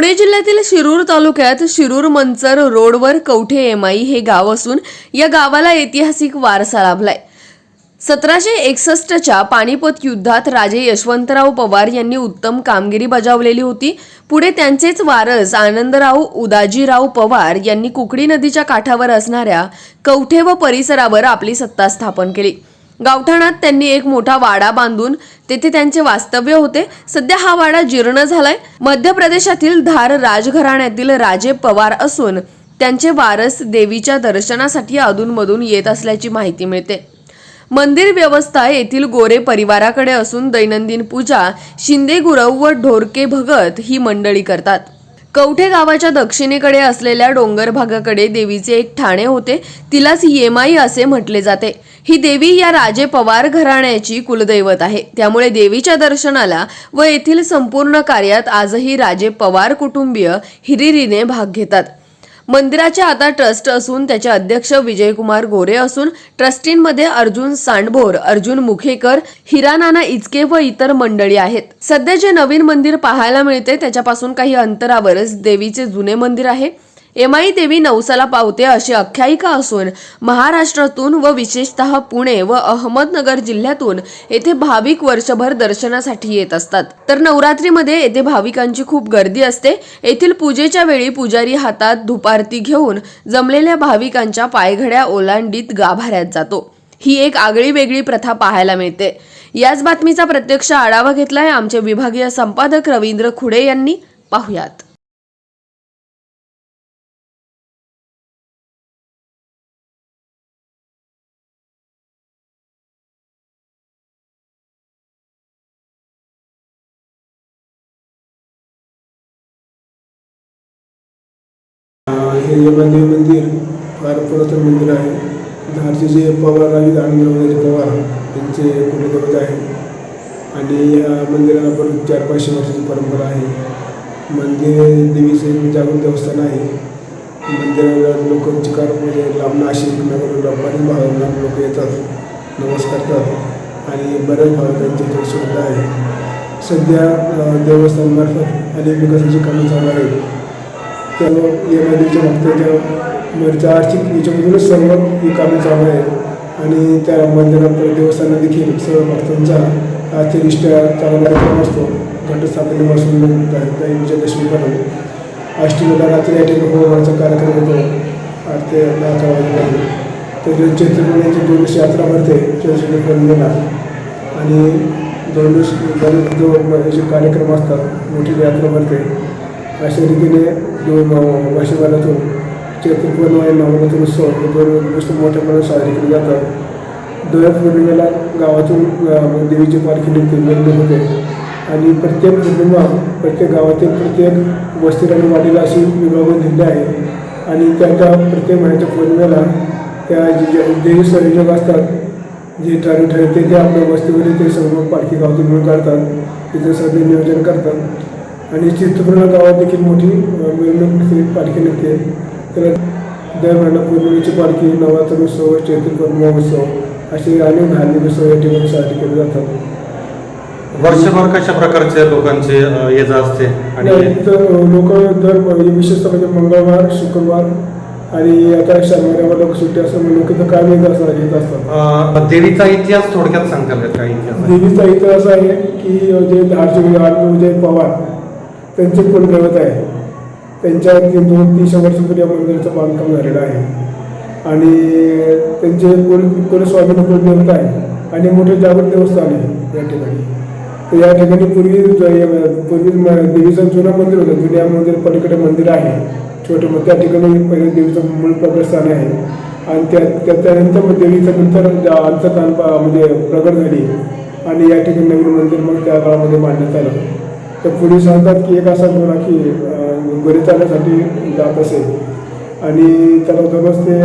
पुणे जिल्ह्यातील शिरूर तालुक्यात शिरूर मंचर रोडवर कवठे एमाई हे गाव असून या गावाला ऐतिहासिक वारसा लाभलाय. सतराशे एकसष्टच्या पानिपत युद्धात राजे यशवंतराव पवार यांनी उत्तम कामगिरी बजावलेली होती. पुढे त्यांचेच वारस आनंदराव उदाजीराव पवार यांनी कुकडी नदीच्या काठावर असणाऱ्या कवठे व परिसरावर आपली सत्ता स्थापन केली. गावठाणात त्यांनी एक मोठा वाडा बांधून तेथे त्यांचे वास्तव्य होते. सध्या हा वाडा जीर्ण झालाय. मध्य प्रदेशातील धार राजघराण्यातील राजे पवार असून त्यांचे वारस देवीच्या दर्शनासाठी अधूनमधून येत असल्याची माहिती मिळते. मंदिर व्यवस्था येथील गोरे परिवाराकडे असून दैनंदिन पूजा शिंदे गुरव व ढोरके भगत ही मंडळी करतात. कवठे गावाच्या दक्षिणेकडे असलेल्या डोंगर भागाकडे देवीचे एक ठाणे होते. तिलाच येमाई असे म्हटले जाते. ही देवी या राजे पवार घराण्याची कुलदैवत आहे. त्यामुळे देवीच्या दर्शनाला व येथील संपूर्ण कार्यात आजही राजे पवार कुटुंबीय हिरिरीने भाग घेतात. मंदिराचे आता ट्रस्ट असून त्याचे अध्यक्ष विजयकुमार गोरे असून ट्रस्टींमध्ये अर्जुन सांडभोर अर्जुन मुखेकर हिरानाना इचके व इतर मंडळी आहेत. सध्या जे नवीन मंदिर पाहायला मिळते त्याच्यापासून काही अंतरावरच देवीचे जुने मंदिर आहे. एमाई देवी नवसाला पावते अशी आख्यायिका असून महाराष्ट्रातून व विशेषतः पुणे व अहमदनगर जिल्ह्यातून येथे भाविक वर्षभर दर्शनासाठी येत असतात. तर नवरात्रीमध्ये येथे भाविकांची खूप गर्दी असते. येथील पूजेच्या वेळी पुजारी हातात धुपारती घेऊन जमलेल्या भाविकांच्या पायघड्या ओलांडीत गाभाऱ्यात जातो. ही एक आगळी वेगळी प्रथा पाहायला मिळते. याच बातमीचा प्रत्यक्ष आढावा घेतलाय आमचे विभागीय संपादक रवींद्र खुडे यांनी. पाहुयात. हे यमादेव मंदिर फार पुरातन मंदिर आहे. धारचे जे पवार आहेत आनंदरावचे पवार त्यांचे कुलदेवत आहे आणि या मंदिराला पण चार पाचशे वर्षाची परंपरा आहे. मंदिर देवीचे जागृत देवस्थान आहे. मंदिराला लोक चिकार म्हणजे लांब नाशिक नगर बरेच भागात लोक येतात नमस्कार करतात. आणि बऱ्याच भागात त्यांची सुविधा आहे. सध्या देवस्थानमार्फत अनेक विकासाची कामं चालू आहेत. त्यामुळं या नदीच्या भक्ताच्या मरच्या आर्थिक याच्यामधूनच सर्व ही कामे चालू आहे आणि त्या मंदिरात देवस्थानात देखील सर्व भक्तांचा आर्थिक आर्थिकदृष्ट्या चांगला कार्यक्रम असतो. घटस्थापनेपासून काही विजयदशमीपर्यंत अष्टमीला रात्री या ठिकाणी होमाचा कार्यक्रम होतो. आठ ते दहा अकरा वाजेपर्यंत. तर चैत्रपणाची दोन दिवस यात्रा भरते चैत्रपणी पौर्णिमेला. आणि दोन दिवस दोन याचे कार्यक्रम असतात मोठी यात्रा भरते. अशा रीतीने दोन वर्षभरातून चैत्र पौर्णिमा आणि नवरात्र उत्सव हे दोन दिवस मोठ्या प्रमाणात साजरे केले जातात. दर पौर्णिमेला गावातून देवीची पालखी निघते मिरवणूक होते. आणि प्रत्येक पौर्णिमा प्रत्येक गावातील प्रत्येक वस्तीला आणि वाडीला अशी विभागून दिली आहे. आणि त्या त्या प्रत्येक महिन्याच्या पौर्णिमेला त्या जे जे देवी संयोजक असतात जे ठरवून ठरते ते आपल्या वस्तीमध्ये ते सर्व पालखी गावातून मिळून काढतात. तिथे सगळे नियोजन करतात. आणि चित्रपूर्ण गावात देखील मोठी मिरवणूक पालखी निघते तर दर महिना पौर्णिमेची पालखी नवरात्र उत्सव चैत्र पौर्णिमा उत्सव असे अनेक धार्मिक उत्सव या ठिकाणी साजरे केले जातात. वर्षभर कशा प्रकारचे लोकांचे ये जा असते? आणि तर लोक दर विशेषतः म्हणजे मंगळवार शुक्रवार आणि आता शनिवार लोक सुट्टी असल्यामुळे लोक तर काय येत असतात येत असतात. देवीचा इतिहास थोडक्यात सांगताल का? काय इतिहास? देवीचा इतिहास आहे की जे धारचे आत्मविजय पवार. त्यांचे कुलदैवत आहे. त्यांच्या दोन तीनशे वर्षापूर्वी या मंदिराचं बांधकाम झालेलं आहे. आणि त्यांचे कुल कुलस्वामी कुलदेवत आहे. आणि मोठे जागृत देवस्थान आहे या ठिकाणी. तर या ठिकाणी पूर्वी पूर्वी देवीचं जुनं मंदिर होतं. जुन्या मंदिर पलीकडे मंदिर आहे. छोटं मग त्या ठिकाणी पहिले देवीचं मूळ प्रवेशस्थान आहे. आणि त्या त्या- त्यानंतर मग देवीचं नंतर अंतर्धान म्हणजे प्रगट झाली. आणि या ठिकाणी नवीन मंदिर मग त्या काळामध्ये मांडण्यात आलं. तर पुढे सांगतात की एक असा गुन्हा की घरी चालण्यासाठी जात असेल आणि त्याला जवळच ते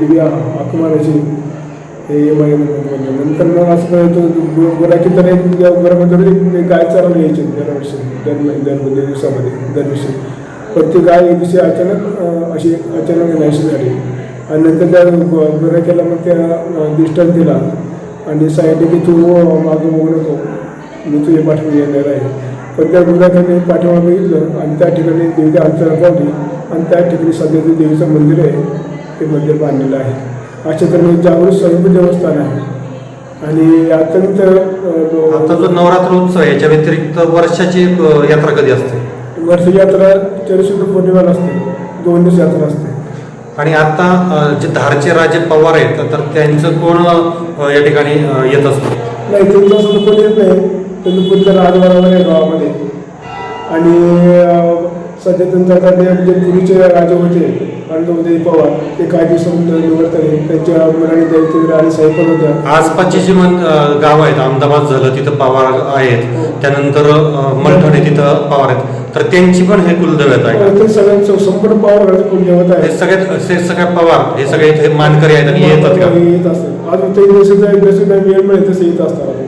दिव्या आकुमाराची हे म्हणजे नंतर मग असं करायचं गुराकी तर एक घरामध्ये एक गाय चालवली यायची दरवर्षी दर दर म्हणजे दिवसामध्ये दरवर्षी. पण ती गाय एक दिवशी अचानक अशी अचानक नाहीशी झाली. आणि नंतर त्या गुराख्याला मग त्या डिस्टन्स दिला आणि सांगितलं की तू मागं बघू नको. मी तुझे पाठवून येणार आहे. पण त्या गुरुदाखाने पाठीमागे बघितलं आणि त्या ठिकाणी देवीची अंतर पावली आणि त्या ठिकाणी सध्या ते देवीचं मंदिर आहे ते मंदिर बांधलेलं आहे. अशा तऱ्हेने जागृत स्वयंभू देवस्थान आहे आणि अत्यंत आता जो नवरात्र उत्सव याच्या व्यतिरिक्त वर्षाची यात्रा कधी असते? वर्ष यात्रा चरिशुद्ध पौर्णिमाला असते दोन दिवस यात्रा असते. आणि आता जे धारचे राजे पवार आहेत तर त्यांचं कोण या ठिकाणी येत असतं? नाही त्यांचं कोणी येत नाही. त्यांचं पुढचं राजवाडावर आहे गावामध्ये. आणि सध्या त्यांचं आता ते जे पूर्वीचे राजे होते पवार ते काही दिवसांनी निवडताना त्यांच्या मनाने त्यांचे राणी साहेब पण होत्या. आसपासची जी गाव आहेत. अहमदाबाद झालं तिथं पवार आहेत. त्यानंतर मलठण तिथं पवार आहेत. तर त्यांची पण हे कुलदैवत आहे? ते सगळ्यांचं संपूर्ण पवार कुलदेवत हे आहे सगळ्यात हे सगळ्या पवार हे सगळे मानकरी आहेत आणि येतात येत असतात. अजून ते वेळ मिळेल तसे येत असतात.